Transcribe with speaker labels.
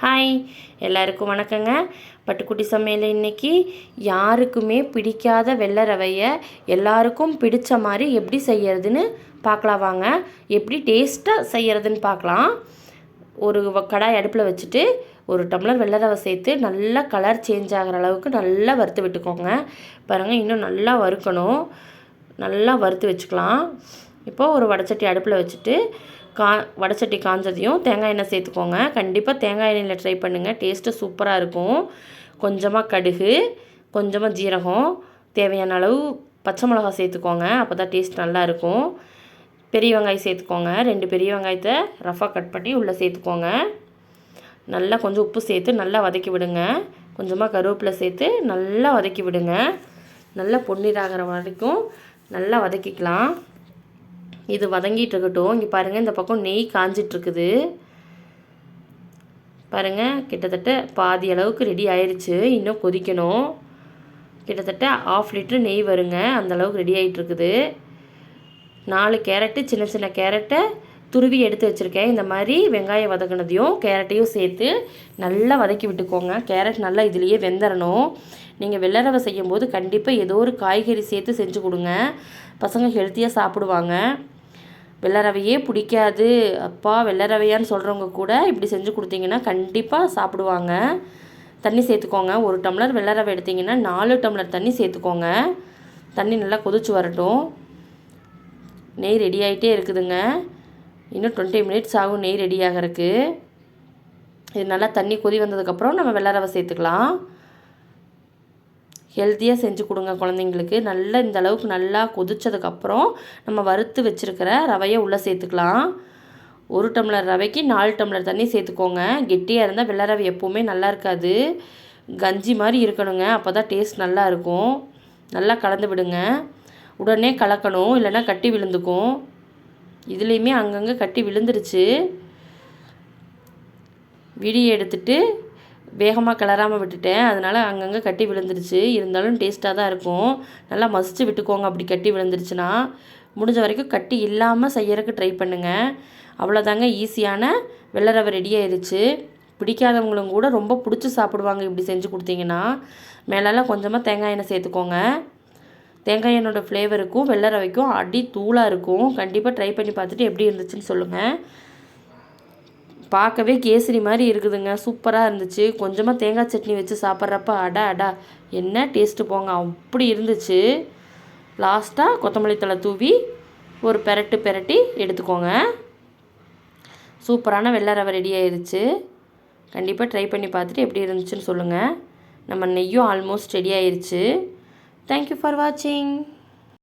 Speaker 1: Hi எல்லாருக்கும் வணக்கங்க. பட்டுக்குட்டி சமையல் இன்னைக்கு யாருக்குமே பிடிக்காத வெள்ளை ரவையை எல்லாருக்கும் பிடித்த மாதிரி எப்படி செய்யறதுன்னு பார்க்கலாம் வாங்க. எப்படி டேஸ்ட்டாக செய்யறதுன்னு பார்க்கலாம். ஒரு கடாய் அடுப்பில் வச்சுட்டு ஒரு டம்ளர் வெள்ளை ரவை சேர்த்து நல்லா கலர் சேஞ்ச் ஆகிற அளவுக்கு நல்லா வறுத்து விட்டுக்கோங்க. பாருங்கள் இன்னும் நல்லா வறுக்கணும். நல்லா வறுத்து வச்சுக்கலாம். இப்போது ஒரு வடச்சட்டி அடுப்பில் வச்சுட்டு கா வடச்சட்டி காஞ்சதையும் தேங்காய் எண்ணெய் சேர்த்துக்கோங்க. கண்டிப்பாக தேங்காய் எண்ணெயில் ட்ரை பண்ணுங்கள் டேஸ்ட்டு சூப்பராக இருக்கும். கொஞ்சமாக கடுகு கொஞ்சமாக ஜீரகம் தேவையான அளவு பச்சை மிளகாய் சேர்த்துக்கோங்க. அப்போ தான் டேஸ்ட் நல்லாயிருக்கும் பெரிய வெங்காயம் சேர்த்துக்கோங்க. ரெண்டு பெரிய வெங்காயத்தை ரஃபாக கட் பண்ணி உள்ளே சேர்த்துக்கோங்க. நல்லா கொஞ்சம் உப்பு சேர்த்து நல்லா வதக்கி விடுங்க. கொஞ்சமாக கருவேப்பிலை சேர்த்து நல்லா வதக்கி விடுங்க. நல்லா பொன்னிறாகிற வரைக்கும் நல்லா வதக்கிக்கலாம். இது வதங்கிட்டு இருக்கட்டும் இங்கே பாருங்கள் இந்த பக்கம் நெய் காஞ்சிட்ருக்குது பாருங்கள் கிட்டத்தட்ட பாதி அளவுக்கு ரெடி ஆயிடுச்சு இன்னும் கொதிக்கணும். கிட்டத்தட்ட ஆஃப் லிட்டரு நெய் வருங்க அந்த அளவுக்கு ரெடி ஆகிட்டுருக்குது நாலு கேரட்டு சின்ன சின்ன கேரட்டை துருவி எடுத்து வச்சுருக்கேன். இந்த மாதிரி வெங்காயம் வதக்குனதையும் கேரட்டையும் சேர்த்து நல்லா வதக்கி விட்டுக்கோங்க. கேரட் நல்லா இதுலேயே வெந்தரணும் நீங்கள் வெள்ளரவை செய்யும்போது கண்டிப்பாக ஏதோ ஒரு காய்கறி சேர்த்து செஞ்சு கொடுங்க. பசங்க ஹெல்த்தியாக சாப்பிடுவாங்க. வெள்ளரவையே பிடிக்காது. அப்பா வெள்ளரவையான்னு சொல்கிறவங்க கூட இப்படி செஞ்சு கொடுத்தீங்கன்னா கண்டிப்பாக சாப்பிடுவாங்க. தண்ணி சேர்த்துக்கோங்க. ஒரு டம்ளர் வெள்ளரவை எடுத்தீங்கன்னா நாலு டம்ளர் தண்ணி சேர்த்துக்கோங்க. தண்ணி நல்லா கொதிச்சு வரட்டும். நெய் ரெடி ஆகிட்டே இருக்குதுங்க. இன்னும் டுவெண்ட்டி மினிட்ஸ் ஆகும் நெய் ரெடி ஆகிறதுக்கு. இது நல்லா தண்ணி கொதி வந்ததுக்கப்புறம் நம்ம வெள்ளை ரவை சேர்த்துக்கலாம். ஹெல்த்தியாக செஞ்சு கொடுங்க குழந்தைங்களுக்கு. நல்லா இந்த அளவுக்கு நல்லா கொதிச்சதுக்கப்புறம் நம்ம வறுத்து வச்சுருக்கிற ரவையை உள்ளே சேர்த்துக்கலாம். ஒரு டம்ளர் ரவைக்கு நாலு டம்ளர் தண்ணி சேர்த்துக்கோங்க. கெட்டியாக இருந்தால் வெள்ளை ரவை எப்போவுமே நல்லா இருக்காது. கஞ்சி மாதிரி இருக்கணுங்க. அப்போ தான் டேஸ்ட் நல்லா இருக்கும். நல்லா கலந்து விடுங்க. உடனே கலக்கணும். இல்லைன்னா கட்டி விழுந்துக்கும். இதுலேயுமே அங்கங்கே கட்டி விழுந்துருச்சு. விடியை எடுத்துட்டு வேகமாக கிளறாமல் விட்டுட்டேன். அதனால் அங்கங்கே கட்டி விழுந்துருச்சு. இருந்தாலும் டேஸ்ட்டாக தான் இருக்கும். நல்லா மசித்து விட்டுக்கோங்க. அப்படி கட்டி விழுந்துருச்சுன்னா முடிஞ்ச வரைக்கும் கட்டி இல்லாமல் செய்யறதுக்கு ட்ரை பண்ணுங்கள் அவ்வளோதாங்க ஈஸியான வெள்ளை ரவை ரெடி ஆயிடுச்சு பிடிக்காதவங்களும் கூட ரொம்ப பிடிச்சி சாப்பிடுவாங்க இப்படி செஞ்சு கொடுத்தீங்கன்னா. மேலெல்லாம் கொஞ்சமாக தேங்காய் எண்ணெய் சேர்த்துக்கோங்க. தேங்காய் எண்ணெயோட ஃப்ளேவருக்கும் வெள்ளை ரவைக்கும் அடி தூளாக இருக்கும். கண்டிப்பாக ட்ரை பண்ணி பார்த்துட்டு எப்படி இருந்துச்சுன்னு சொல்லுங்கள் பார்க்கவே கேசரி மாதிரி இருக்குதுங்க. சூப்பராக இருந்துச்சு. கொஞ்சமாக தேங்காய் சட்னி வச்சு சாப்பிட்றப்ப அடா அடா என்ன டேஸ்ட்டு போங்க. அப்படி இருந்துச்சு. லாஸ்ட்டாக கொத்தமல்லி தழை தூவி ஒரு பெரட்டு பெரட்டி எடுத்துக்கோங்க. சூப்பரான வெள்ளை ரவை ரெடி ஆயிடுச்சு கண்டிப்பாக ட்ரை பண்ணி பார்த்துட்டு எப்படி இருந்துச்சுன்னு சொல்லுங்கள் நம்ம நெய்யும் ஆல்மோஸ்ட் ரெடி ஆயிடுச்சு தேங்க்யூ ஃபார் வாட்சிங்